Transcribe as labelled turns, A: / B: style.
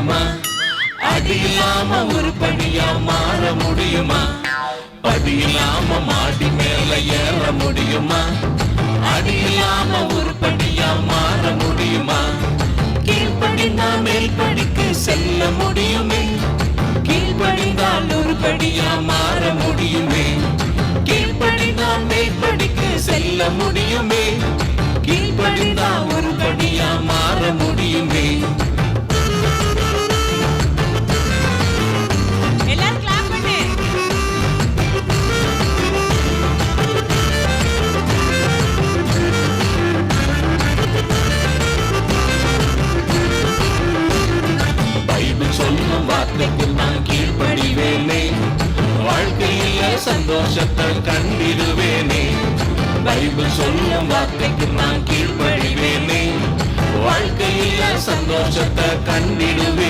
A: முடியுமா? அது இல்லாம உருப்படியா மாற முடியுமா? படி இல்லாம மாடி மேல ஏற முடியுமா? அடி இல்லாம உருப்படியா மாற முடியுமா? கீழ்படிந்தா மேல்படிக்கு செல்ல முடியுமே? கீழ்படிந்தால் உருப்படியா மாற முடியுமே? கீழ்படிந்தால் மேற்படிக்கு செல்ல முடியுமே?
B: கீழ்படிந்தா உருப்படி
A: பைபிள் சொல்லும் வார்த்தைக்கு நான் கீழ்ப்படிவேனே. வாழ்க்கையில் சந்தோஷத்தை கண்டிடுவேனே. பைபிள் சொல்லும் வார்த்தைக்கு நான் கீழ்ப்படிவேனே. வாழ்க்கையில் சந்தோஷத்தை கண்டிடுவேன்.